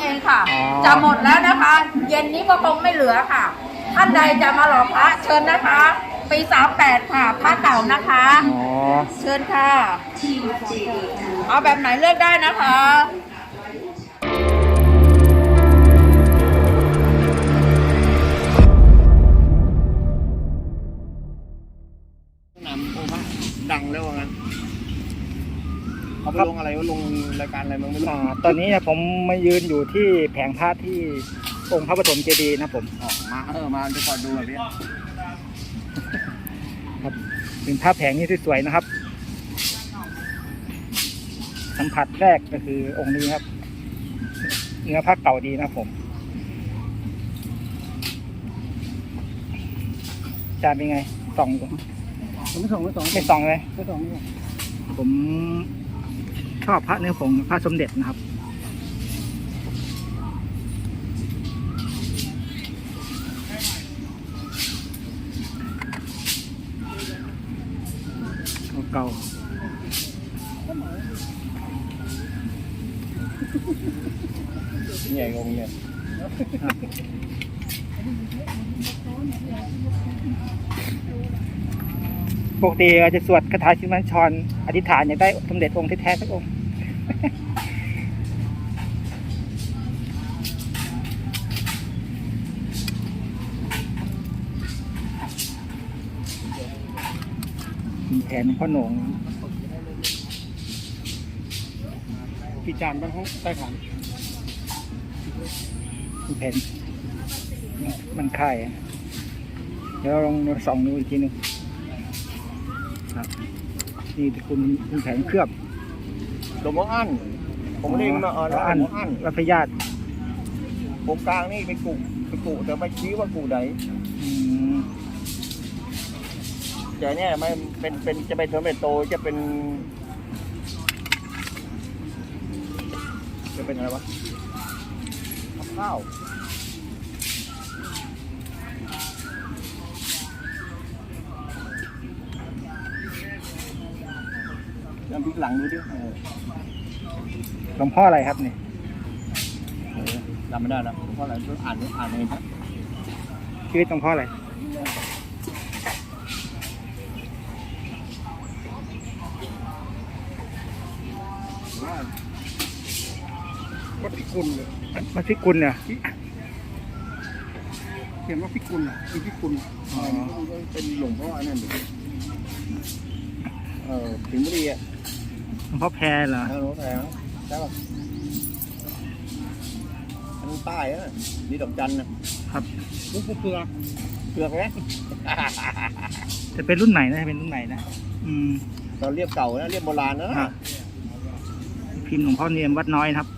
เองค่ะ อ๋อ จะหมดแล้วนะคะ เย็นนี้ก็คงไม่เหลือค่ะ ท่านใดจะมาหล่อพระเชิญนะคะ ปี38ค่ะพระเก่านะคะ อ๋อ เชิญค่ะ เอาแบบไหนเลือกได้นะคะ เขาไปลงอะไรว่าลงรายการอะไรมึงไม่รู้อ่าตอนนี้เนี่ยผมมายืนอยู่ที่แผงพระที่องค์พระปฐมเจดีย์นะครับผมออกมาเออมาดูก่อนดูแบบนี้ครับเป็นพระแผงนี้สวยๆนะครับ สัมผัสแรกก็คือองค์นี้ครับ เนื้อพระเก่าดีนะครับผมอาจารย์เป็นไงส่องดูไม่ส่งไม่ส่งไม่ส่องเลย ไม่ส่งไม่ส่งผม ชอบพระเนื้อผงพระสมเด็จนะครับ เก่าเนี่ยงงเนี่ยๆปกติเราจะสวดคาถาชินมัญชรอธิษฐานอยากได้สมเด็จองค์ที่แท้สักองค์ มีแผนพ่อหนงพี่จานบ้านห้องใต้ขันมีแผนมันค่ายอะเดี๋ยวลองส่องดูอีกทีหนึงครับ นี่คุณคุณแผนเคลือบ หลวงพ่ออั้นผมเรียกมาเออแล้วหลวงอันพ่ออั้นวัดพระญาติผมกลางนี่เป็นกูเป็นกูแต่ไม่ชี้ว่ากูไหนอืมแต่เนี่ยไม่เป็นเป็นจะเป็นสมเด็จโตจะเป็น จะเป็นอะไรวะกับข้าว น้ำพริกหลังดูดิเออหลวงพ่ออะไรครับเนี่ยเออจำไม่ได้แล้วเพราะอะไรต้องอ่านอ่านเองครับชีวิตหลวงพ่ออะไรวัดพิกุลเลยมัดพิกุลเนี่ยเขียนว่าพิกุลอะคือพิกุลอ๋อเป็นหลวงพ่ออันนั้นดิเออถึงบุรีอะหลว งพ่อแพรเหรอทางโน้นแพงใช่ป่ะทางใต้อะนี่ดอกจันนะครับลูกเปลือกเปลือกไหมจะเป็นรุ่นไหนนะจะเป็นรุ่นไหนนะอืมเราเรียบเก่านะเรียบโบราณนะครับพิมพ์หลวงพ่อเนียมวัดน้อยนะครับ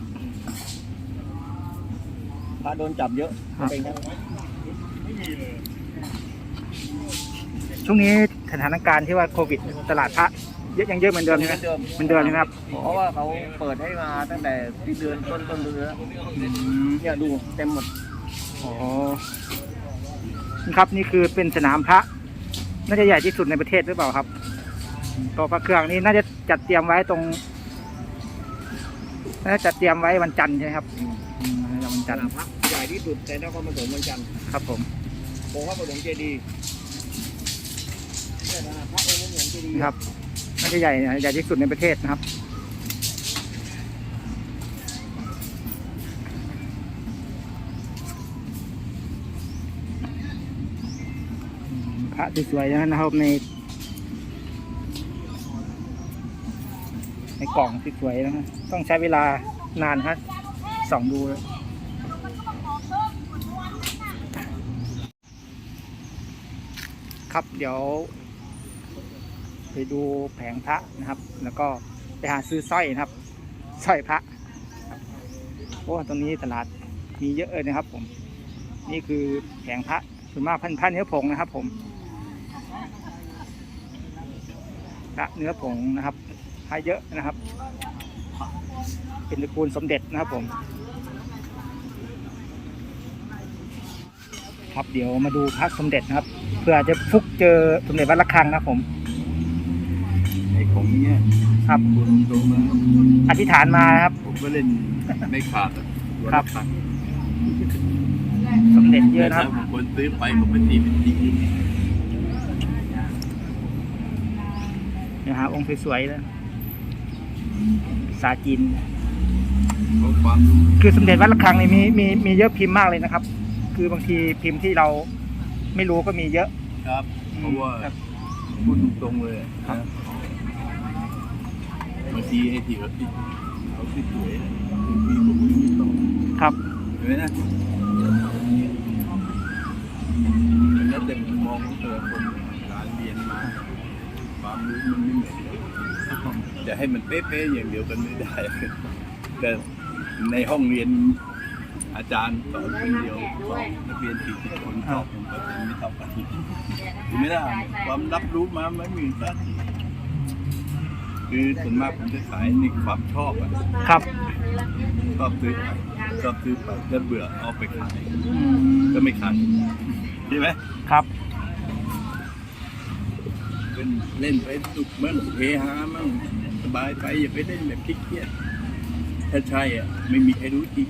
พระโดนจับเยอะครับเป็นไงช่วงนี้สถานการณ์ที่ว่าโควิดตลาดพระ เยอะยังเยอะเหมือนเดิมใช่ไหมเดิมเหมือนเดิมใช่ไหมครับเพราะว่าเขาเปิดให้มาตั้งแต่ที่เดือนต้นต้นเดือนแล้วอืมเนี่ยดูเต็มหมดอ๋อนี่ครับนี่คือเป็นสนามพระน่าจะใหญ่ที่สุดในประเทศหรือเปล่าครับตัวพระเครื่องนี้น่าจะจัดเตรียมไว้ตรงน่าจะจัดเตรียมไว้วันจันทร์ใช่ไหมครับอืมน่าจะวันสจันทร์นามพระใหญ่ที่สุดในนครปฐมเหมือนกันครับผมองค์พระปฐมเจดีย์เนี่ยนะพระองค์พระปฐมเจดีย์ครับ น่าจะใหญ่ใหญ่ที่สุดในประเทศนะครับ พระสวยๆนะครับใน ในกล่องสวยๆนะต้องใช้เวลานานครับส่องดูเลยครับเดี๋ยว ไปดูแผงพระนะครับ แล้วก็ไปหาซื้อสร้อยนะครับสร้อยพระโอ้ตรงนี้ตลาดมีเยอะเลยนะครับ ผม นี่คือแผงพระส่วนมากพันพันเนื้อผงนะครับ ผมพระเนื้อผงนะครับพระเยอะนะครับ เป็นตระกูลสมเด็จนะครับผมครับเดี๋ยวมาดูพระสมเด็จนะครับเพื่อจะฟุกเจอสมเด็จวัดระฆังนะครับผม ไอ้ของเนี้ยครับคุณตรงมาอธิษฐานมานะครับ ผมก็เล่นไม่ขาดอะตัวครัละบพันสมเด็จเยแต่อะนะคถ้ารับบางคนซื้อไปผมไปตีเป็นจริงเดี๋ยวหาองค์สวยๆนะสาจีนเพราะความรู้คือสมเด็จวัดระฆังนี่มีมีมีเยอะพิมพ์มากเลยนะครับ คือบางทีพิมพ์ที่เราไม่รู้ก็มีเยอะ ครับเพราะว่าครับพูดตรงๆเลยอะครับนะบางทีไอ้ที่เขาที่เขาที่สวยอะบางทีผมไม่ต้องครับเห็นไหมนะมันแล้วแต่มุมมองของแต่ละคนการเรียนมาความรู้มันไม่เหมือนกันจะให้มันเป๊ะๆอย่างเดียวกันไม่ได้แต่ในห้องเรียนอาจารย์สอนคนเดียวสอนนักเรียนสี่สิบคนสอบผมก็เป็นไม่เท่ากันไม่ได้ความรับรู้มาไม่เหมือนกัน คือส่วนมากผมจะขายในความชอบอะครับ ชอบซื้อไปชอบซื้อไปถ้าเบื่อเอาไปขายอืมก็ไม่ขายใช่ไหมครับ เป็นเล่นไปสุขมั่งเฮฮามั่งสบายไปอย่าไปเล่นแบบเครียดๆถ้าใช่อะไม่มีใครรู้จริง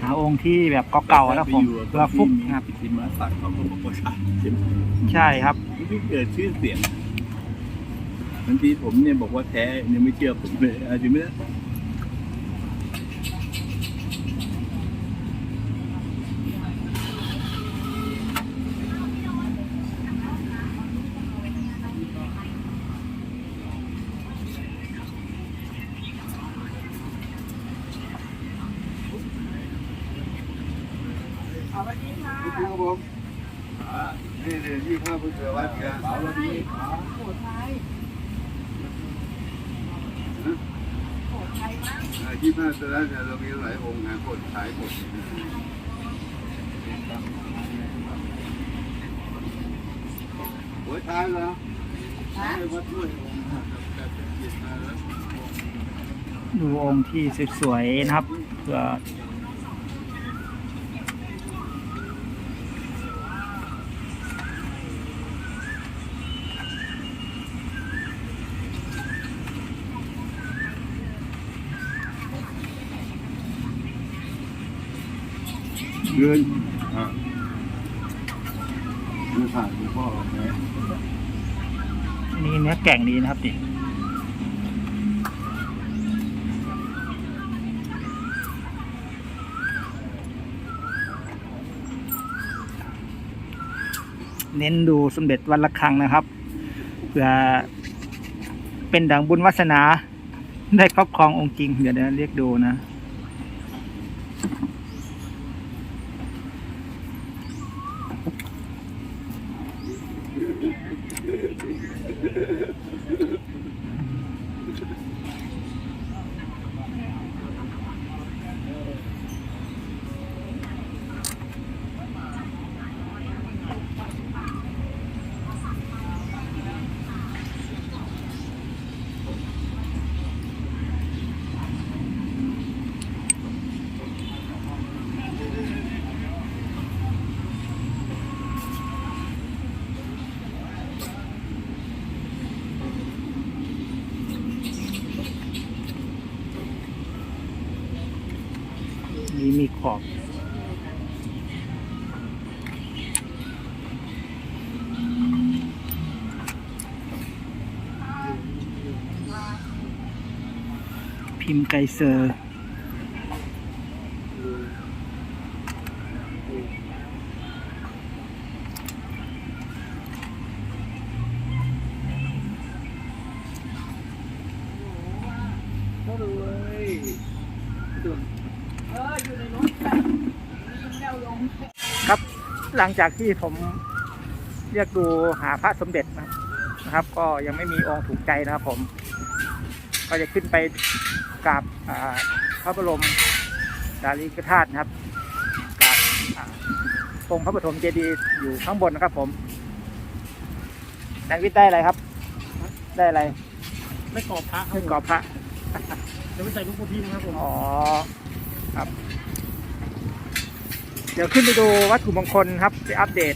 หาองค์ที่แบบเก่าๆแล้วผมไปอยู่กับเพื่อคนฟุกที่มีนะครับกิติมาศักดิ์เขาก็บอกว่าใช่ใช่ไหมใช่ครับมันที่เกิดชื่อเสียง บางทีผมเนี่ยบอกว่าแท้เนี่ยไม่เชื่อผมเลยอาจจะไม่ได้ครับผมนี่เรียนยี่ห้าพุทธวัตรกันสวัสดี ยี่ห้าตอนนั้นเรามีหลายองค์หานขายหมดหัวท้ายแล้วท้ายวัดด้วยองค์แบบเป็นจิตมาแล้วดูองค์ที่สวยๆนะครับเพื่อ เงินอ่าเงินผ่านคุณพ่อแม่นนี้เนื้อแก่งดีนะครับดิเน้นดูสมเด็จวันละครังนะครับเพื่อเป็นดังบุญวาสนา ได้ครอบครององค์จริง เดี๋ยวเรียกดูนะ นี่มีขอบ พิมพ์ไกเซอร์ก็รวย ครับหลังจากที่ผมเรียกดูหาพระสมเด็จนะนะครับ ก็ยังไม่มีองค์ถูกใจนะครับผม ก็จะขึ้นไปกราบอ่าพระบรมสารีริกธาตุนะครับกราบอ่าองค์พระปฐมเจดีย์อยู่ข้างบนนะครับผมนางวิทย์ได้อะไรครับ ได้อะไร ไม่กรอบพระขึ้นกรอบพระจะไม่ใส่ลูกพุทธินะครับผมอ๋อ ครับ เดี๋ยวขึ้นไปดูวัตถุมงคลครับไปอัปเดต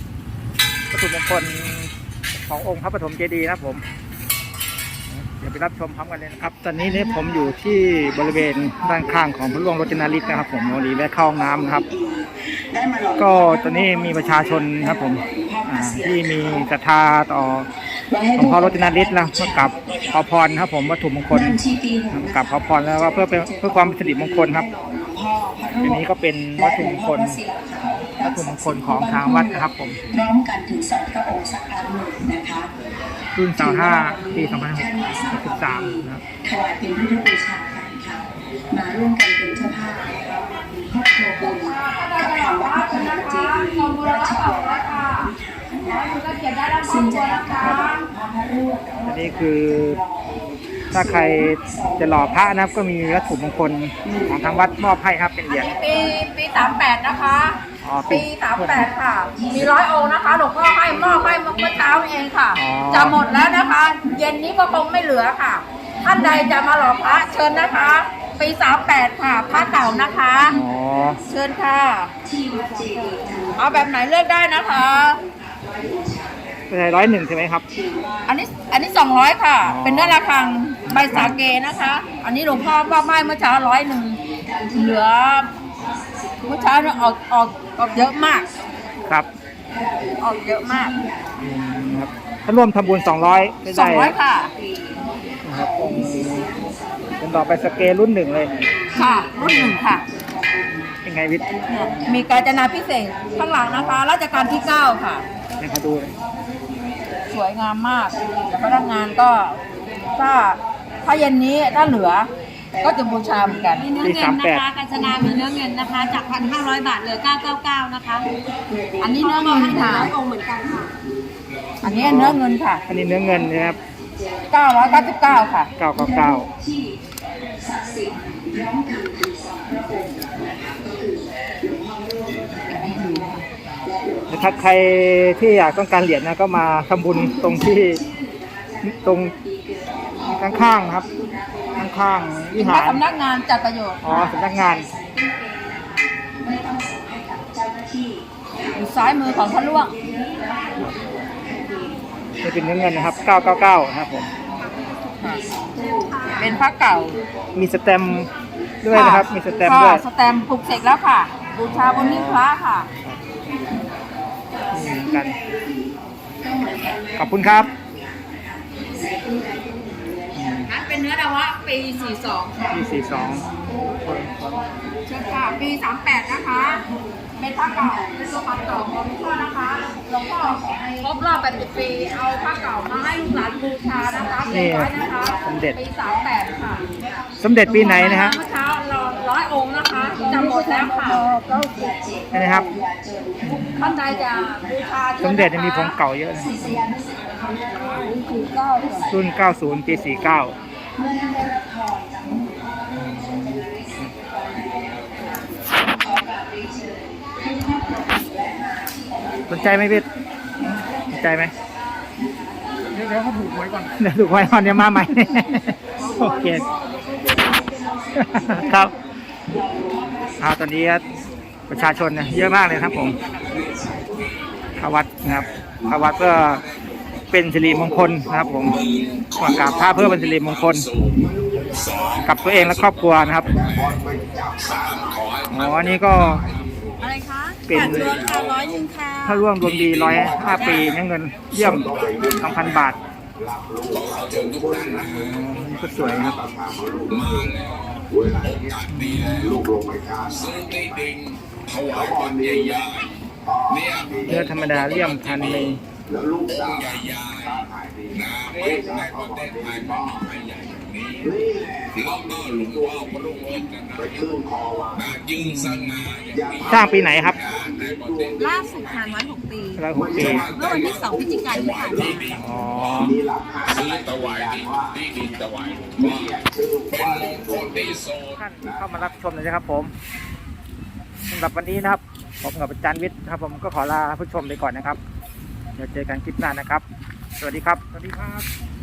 วัตถุมงคลขององค์พระปฐมเจดีย์นะครับผม เดี๋ยวไปรับชมพร้อมกันเลยนะครับ ตอนนี้เนี่ยผมอยู่ที่บริเวณด้านข้างของพระหลวงรจนาริศนะครับ ผมวันนี้แวะเข้าห้องน้ำนะครับ ก็ตอนนี้มีประชาชนครับผมที่มีศรัทธาต่อหลวงพ่อรจนาริศนะมากราบขอพรครับผมวัตถุมงคลกราบขอพรแล้วก็เพื่อเป็นเพื่อความเป็นสิริมงคลครับ อันนี้ก็เป็นวัตถุมงคลวัตถุมงคลของทางวัดนะครับผม พร้อมกันถึงสองพระองค์สักครั้งหนึ่งนะคะรุ่น25ปี2563นะครับ ถวายเป็นพุทธบูชากันค่ะมาร่วมกันเป็นเจ้าภาพนะคะครอบครัวบุญกับทางวัดพระธรรมเจดีย์ราชวรวิหารนะคะซึ่งจะนำพระพระรูป อันนี้คือ ถ้าใครจะหล่อพระนะครับ ก็มีวัตถุมงคลของทางวัดมอบให้ครับเป็นเหรียญ ปีปีสามแปดนะคะ อ๋อปี ปีสามแปดค่ะ มีร้อยองค์นะคะหลวงพ่อให้มอบให้เมื่อเช้าเองค่ะ อ๋อ จะหมดแล้วนะคะ เย็นนี้ก็คงไม่เหลือค่ะ ท่านใดจะมาหล่อพระเชิญนะคะ ปีสามแปดค่ะพระเก่านะคะ อ๋อเชิญค่ะที่วัดเจดีย์เอาแบบไหนเลือกได้นะคะ เป็นร้อยหนึ่งใช่ไหมครับ อันนี้อันนี้สองร้อยค่ะ อ๋อ เป็นเนื้อระฆังใบสาเกนะคะ อันนี้หลวงพ่อว่าไม่เมื่อเช้าร้อยหนึ่งเหลือเมื่อเช้าเนี่ยออกออกออกเยอะมาก ครับออกเยอะมากอืมครับถ้าร่วมทำบุญ200ก็สอได้งร้อยค่ะ นะครับองค์เป็นต่อไปสเกลรุ่นหนึ่งเลย ค่ะรุ่นหนึ่งค่ะยังไงวิทย์เนี่ยมีการจนาพิเศษข้างหลังนะคะรัชกาลที่เก้าค่ะนะครับดูเลยส วยงามมากพนักงานก็ถ้าถ้าเย็นนี้ถ้าเหลือ ก็จะบูชาเหมือนกัน มีเนื้อเงินนะคะกาญจนามีเนื้อเงินนะคะ จาก 1,500 บาทเหลือ 999 นะคะอันนี้เนื้อเงินค่ะร้อยองค์เหมือนกันค่ะ อันนี้เนื้อเงินค่ะ อันนี้เนื้อเงินนะครับ999 ค่ะ 999 นถึงสองพระองค์ถ้าใครที่อยากต้องการเหรียญนะก็มาทำบุญตรงที่ตรงข้างๆครับ ข้างๆวิหารสำนักงานจัดประโยชน์อ๋อสำนักงานไม่ต้องส่งให้กับเจ้าหน้าที่อยู่ซ้ายมือของพระล่วงนี่เป็นเนื้อเงินนะครับ 999 นะครับผม เป็นพระเก่า มีสแตมป์ด้วยนะครับ มีสแตมป์ด้วยค่ะสแตมป์ปลุกเสกแล้วค่ะ บูชาบนนิ้วพระค่ะนี่เหมือน กัน ขอบคุณครับนั้นเป็นเนื้อดาวะปี 42ค่ะที่สี่สองเชิญค่ะปี 38 นะคะเป็นพระเก่าเป็นตัวพันเก่าของหลวงพ่อนะคะหลวงพ่อครบรอบ 80 ปี เอาพระเก่ามาให้ลูกหลานบูชานะคะเรียบร้อยนะคะสมเด็จปี 38 ค่ะ สมเด็จปีไหนนะฮะเมื่อเช้าเราร้อยองค์นะคะจะหมดแล้วค่ะนี่นะครับ ท่านใดจะบูชาสมเด็จจะมีของเก่าเยอะนะสี่เก้าค่ะรุ่น 90 ปี 49 เมื่อท่านได้รับพรจากหลวงพ่อขอกราบเรียนเชิญให้ครอบครัวและมาที่องค์สนใจไหมพี่สนใจไหมเดี๋ยวเขาถูกไว้ก่อน เดี๋ยวถูกไว้ก่อนเดี๋ยวมาใหม่ โอเค ครับเอาตอนนี้ประชาชนเนี่ยเยอะมากเลยครับผม เข้าวัดนะครับเข้าวัดเพื่อเป็นสิริมงคลนะครับผมมากราบพระเพื่อเป็นสิริมงคล กับตัวเองและครอบครัวนะครับอ๋ออันนี้ก็อะไรคะเป็นรวมค่ะร้อยหนึ่งค่ะถ้าร่วมรวมดีร้อยห้าปีเนี่ยเงินเยี่ยมสองพันบาทอ๋อนี่ก็สวยนะครับ เนื้อธรรมดาเลี่ยมพันหนึ่งสร้างปีไหนครับล่าสุดค่ะร้อยหกปีร้อยหกปีเมื่อวันที่สองพฤศจิกายนที่ผ่านมาอ๋อท่านเข้ามารับชมเลยนะครับผมสำหรับวันนี้นะครับ ผมกับอาจารย์วิทย์ครับผมก็ขอลาผู้ชมไปก่อนนะครับ เดี๋ยวเจอกันคลิปหน้านะครับ สวัสดีครับ สวัสดีครับ